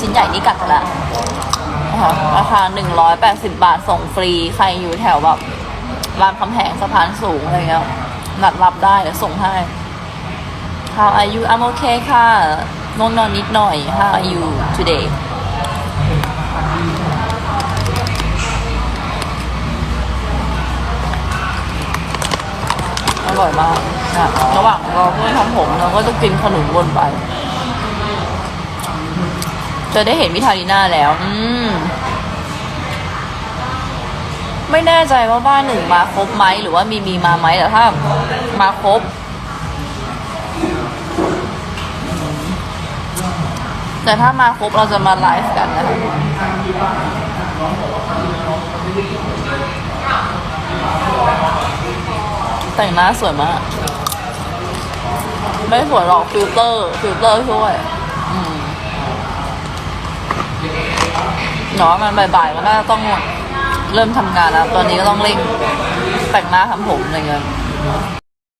ชิ้นใหญ่นี่กัดไปละนะคะราคา 180 บาทส่งฟรี ใครอยู่แถวแบบรามคำแหงสะพานสูงอะไรเงี้ยนัดรับได้เดี๋ยวส่งให้ How are you I'm okay ค่ะง่วงนอนนิดหน่อย How are you today อร่อยมากนะระหว่างรอเพื่อนทำผมเราก็จะกินขนมวนไป จะได้เห็นมิทาลิน่าแล้ว อืม ไม่แน่ใจว่าบ้านหนึ่งมาครบไหมหรือว่ามีมีมาไหมแต่ถ้ามาครบ แต่ถ้ามาครบเราจะมาไลฟ์กันนะคะแต่งหน้าสวยมาก ไม่สวยหรอกฟิลเตอร์ ฟิลเตอร์ช่วย อืม เนาะมันบ่ายๆก็น่าจะต้องเริ่มทำงานแล้ว ตอนนี้ก็ต้องเร่งแต่งหน้าทำผมอะไรเงี้ย